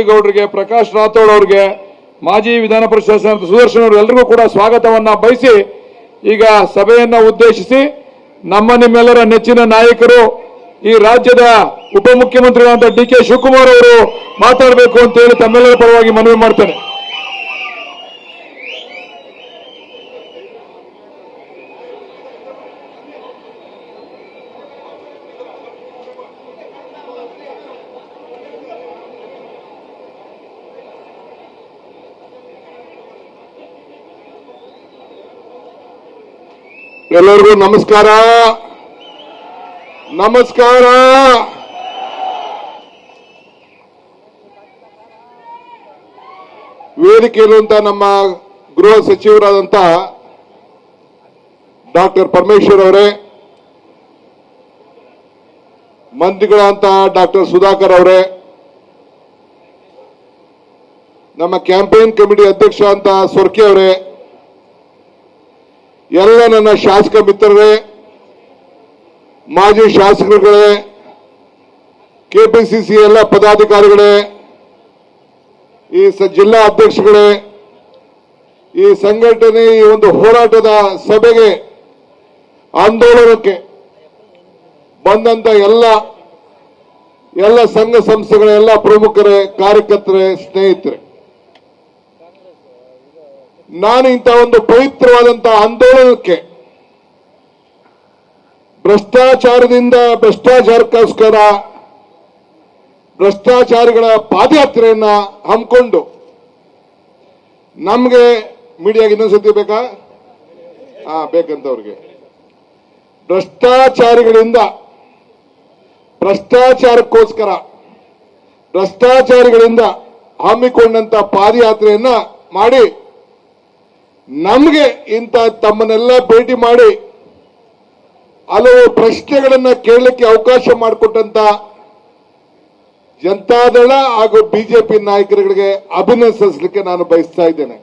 ಗೌಡರಿಗೆ ಪ್ರಕಾಶ್ ರಾಥೋಡ್ ಅವರಿಗೆ, ಮಾಜಿ ವಿಧಾನ ಪರಿಷತ್ ಸುದರ್ಶನ್ ಅವರು ಎಲ್ರಿಗೂ ಕೂಡ ಸ್ವಾಗತವನ್ನ ಬಯಸಿ ಈಗ ಸಭೆಯನ್ನ ಉದ್ದೇಶಿಸಿ ನಮ್ಮ ನಿಮ್ಮೆಲ್ಲರ ನೆಚ್ಚಿನ ನಾಯಕರು, ಈ ರಾಜ್ಯದ ಉಪಮುಖ್ಯಮಂತ್ರಿಗಳಾದ ಡಿ ಕೆ ಶಿವಕುಮಾರ್ ಅವರು ಮಾತಾಡಬೇಕು ಅಂತ ಹೇಳಿ ತಮ್ಮೆಲ್ಲರ ಪರವಾಗಿ ಮನವಿ ಮಾಡ್ತೇನೆ. ಎಲ್ಲರಿಗೂ ನಮಸ್ಕಾರ. ನಮಸ್ಕಾರ. ವೇದಿಕೆಯಲ್ಲಿರುವಂತ ನಮ್ಮ ಗೃಹ ಸಚಿವರಾದಂತ ಡಾಕ್ಟರ್ ಪರಮೇಶ್ವರ್ ಅವರೇ ಮಂತ್ರಿಗಳಂತ ಡಾಕ್ಟರ್ ಸುಧಾಕರ್ ಅವರೇ, ನಮ್ಮ ಕ್ಯಾಂಪೇನ್ ಕಮಿಟಿ ಅಧ್ಯಕ್ಷ ಅಂತ ಸೊರ್ಕೆ ಅವರೇ ಎಲ್ಲ ನನ್ನ ಶಾಸಕ ಮಿತ್ರರೇ, ಮಾಜಿ ಶಾಸಕರುಗಳೇ, ಕೆಪಿಸಿಸಿ ಎಲ್ಲ ಪದಾಧಿಕಾರಿಗಳೇ, ಈ ಜಿಲ್ಲಾ ಅಧ್ಯಕ್ಷಗಳೇ, ಈ ಸಂಘಟನೆ ಈ ಒಂದು ಹೋರಾಟದ ಸಭೆಗೆ ಆಂದೋಲನಕ್ಕೆ ಬಂದಂತ ಎಲ್ಲ ಎಲ್ಲ ಸಂಘ ಸಂಸ್ಥೆಗಳ ಎಲ್ಲ ಪ್ರಮುಖರೇ, ಕಾರ್ಯಕರ್ತರೇ, ಸ್ನೇಹಿತರೆ. ನಾನು ಇಂಥ ಒಂದು ಪವಿತ್ರವಾದಂತಹ ಆಂದೋಲನಕ್ಕೆ ಭ್ರಷ್ಟಾಚಾರದಿಂದ ಭ್ರಷ್ಟಾಚಾರಕ್ಕೋಸ್ಕರ ಭ್ರಷ್ಟಾಚಾರಿಗಳ ಪಾದಯಾತ್ರೆಯನ್ನ ಹಮ್ಮಿಕೊಂಡು ನಮಗೆ ಮೀಡಿಯಾಗೆ ಇನ್ನೊಂದ್ಸತಿ ಬೇಕಾ? ಹಾ ಬೇಕಂತವ್ರಿಗೆ. ಭ್ರಷ್ಟಾಚಾರಿಗಳಿಂದ ಭ್ರಷ್ಟಾಚಾರಕ್ಕೋಸ್ಕರ ಭ್ರಷ್ಟಾಚಾರಿಗಳಿಂದ ಹಮ್ಮಿಕೊಂಡಂತ ಪಾದಯಾತ್ರೆಯನ್ನ ಮಾಡಿ ನಮಗೆ ಇಂಥ ತಮ್ಮನ್ನೆಲ್ಲ ಭೇಟಿ ಮಾಡಿ ಹಲವು ಪ್ರಶ್ನೆಗಳನ್ನು ಕೇಳಲಿಕ್ಕೆ ಅವಕಾಶ ಮಾಡಿಕೊಟ್ಟಂತ ಜನತಾದಳ ಹಾಗೂ ಬಿಜೆಪಿ ನಾಯಕರುಗಳಿಗೆ ಅಭಿನಂದಿಸಲಿಕ್ಕೆ ನಾನು ಬಯಸ್ತಾ ಇದ್ದೇನೆ.